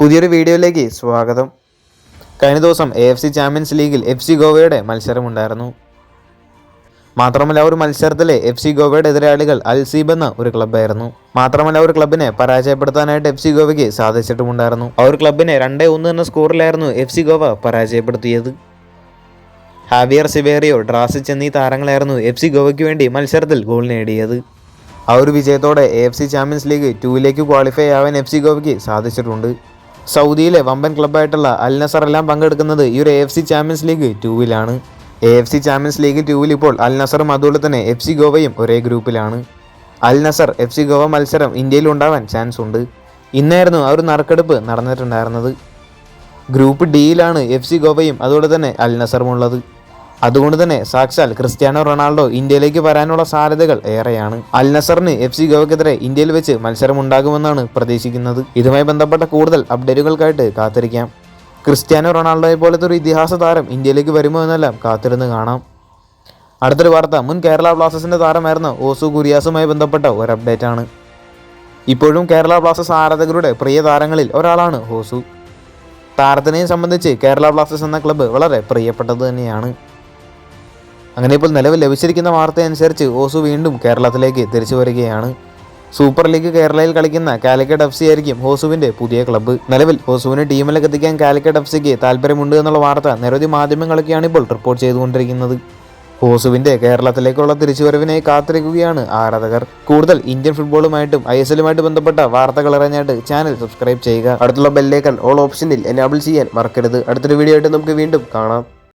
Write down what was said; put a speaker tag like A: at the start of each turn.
A: പുതിയൊരു വീഡിയോയിലേക്ക് സ്വാഗതം. കഴിഞ്ഞ ദിവസം എ എഫ് സി ചാമ്പ്യൻസ് ലീഗിൽ എഫ് സി ഗോവയുടെ മത്സരമുണ്ടായിരുന്നു. മാത്രമല്ല ഒരു മത്സരത്തിലെ എഫ് സി ഗോവയുടെ എതിരാളികൾ അൽസീബ് എന്ന ഒരു ക്ലബ്ബായിരുന്നു മാത്രമല്ല ഒരു ക്ലബിനെ പരാജയപ്പെടുത്താനായിട്ട് എഫ് സി ഗോവയ്ക്ക് സാധിച്ചിട്ടുമുണ്ടായിരുന്നു. ആ ഒരു ക്ലബിനെ രണ്ടേ ഒന്ന് എന്ന സ്കോറിലായിരുന്നു എഫ് സി ഗോവ പരാജയപ്പെടുത്തിയത്. ഹാവിയർ സിവേറിയോ ഡ്രാസിച്ച് എന്നീ താരങ്ങളായിരുന്നു എഫ് സി ഗോവയ്ക്ക് വേണ്ടി മത്സരത്തിൽ ഗോൾ നേടിയത്. ആ ഒരു വിജയത്തോടെ A F C champions league ടൂവിലേക്ക് qualify ആവാൻ എഫ് സി ഗോവയ്ക്ക് സാധിച്ചിട്ടുണ്ട്. സൗദിയിലെ വമ്പൻ ക്ലബ്ബായിട്ടുള്ള അൽ നസർ എല്ലാം പങ്കെടുക്കുന്നത് ഈ ഒരു F C champions league ടൂവിലാണ് A F C champions league ടൂവിൽ ഇപ്പോൾ അൽ നസറും അതുപോലെ തന്നെ എഫ് സി ഗോവയും ഒരേ ഗ്രൂപ്പിലാണ്. Al Nassr F C Goa മത്സരം ഇന്ത്യയിൽ ഉണ്ടാവാൻ ചാൻസ് ഉണ്ട്. ഇന്നായിരുന്നു ആ ഒരു നറുക്കെടുപ്പ് നടന്നിട്ടുണ്ടായിരുന്നത്. ഗ്രൂപ്പ് ഡിയിലാണ് എഫ് സി ഗോവയും അതുപോലെ തന്നെ അൽ നസറും ഉള്ളത്. അതുകൊണ്ട് തന്നെ സാക്ഷാൽ ക്രിസ്ത്യാനോ റൊണാൾഡോ ഇന്ത്യയിലേക്ക് വരാനുള്ള സാധ്യതകൾ ഏറെയാണ്. അൽ നസറിന് എഫ് സി ഗോവയ്ക്കെതിരെ ഇന്ത്യയിൽ വെച്ച് മത്സരം ഉണ്ടാകുമെന്നാണ് പ്രതീക്ഷിക്കുന്നത്. ഇതുമായി ബന്ധപ്പെട്ട കൂടുതൽ അപ്ഡേറ്റുകൾക്കായിട്ട് കാത്തിരിക്കാം. ക്രിസ്ത്യാനോ റൊണാൾഡോയെ പോലത്തെ ഒരു ഇതിഹാസ താരം ഇന്ത്യയിലേക്ക് വരുമോ എന്നെല്ലാം കാത്തിരുന്ന് കാണാം. അടുത്തൊരു വാർത്ത മുൻ കേരള ബ്ലാസ്റ്റേഴ്സിന്റെ താരമായിരുന്ന ഓസു കുര്യാസുമായി ബന്ധപ്പെട്ട ഒരു അപ്ഡേറ്റ് ആണ് ഇപ്പോഴും കേരള ബ്ലാസ്റ്റേഴ്സ് ആരാധകരുടെ പ്രിയ താരങ്ങളിൽ ഒരാളാണ് ഹോസു താരത്തിനെ സംബന്ധിച്ച് കേരള ബ്ലാസ്റ്റേഴ്സ് എന്ന ക്ലബ്ബ് വളരെ പ്രിയപ്പെട്ടത് തന്നെയാണ്. അങ്ങനെ ഇപ്പോൾ നിലവിൽ ലഭിച്ചിരിക്കുന്ന വാർത്തയനുസരിച്ച് ഓസു വീണ്ടും കേരളത്തിലേക്ക് തിരിച്ചു വരികയാണ്. സൂപ്പർ ലീഗ് കേരളയിൽ കളിക്കുന്ന കാലിക്കറ്റ് എഫ് സി ആയിരിക്കും ഹോസുവിന്റെ പുതിയ ക്ലബ്ബ്. നിലവിൽ ഹോസുവിനെ ടീമിലേക്ക് എത്തിക്കാൻ കാലിക്കറ്റ് എഫ് സിക്ക് താല്പര്യമുണ്ട് എന്നുള്ള വാർത്ത നിരവധി മാധ്യമങ്ങളൊക്കെയാണ് ഇപ്പോൾ റിപ്പോർട്ട് ചെയ്തുകൊണ്ടിരിക്കുന്നത്. ഹോസുവിന്റെ കേരളത്തിലേക്കുള്ള തിരിച്ചുവരവിനെ കാത്തിരിക്കുകയാണ് ആരാധകർ. കൂടുതൽ ഇന്ത്യൻ ഫുട്ബോളുമായിട്ടും ഐ എസ് എല്ലുമായിട്ട് ബന്ധപ്പെട്ട വാർത്തകൾ അറിഞ്ഞായിട്ട് ചാനൽ സബ്സ്ക്രൈബ് ചെയ്യുക. അടുത്തുള്ള ബെല്ലേക്കൽ ഓൾ ഓപ്ഷനിൽ എനാബിൾ ചെയ്യാൻ മറക്കരുത്. അടുത്തൊരു വീഡിയോ ആയിട്ട് നമുക്ക് വീണ്ടും കാണാം.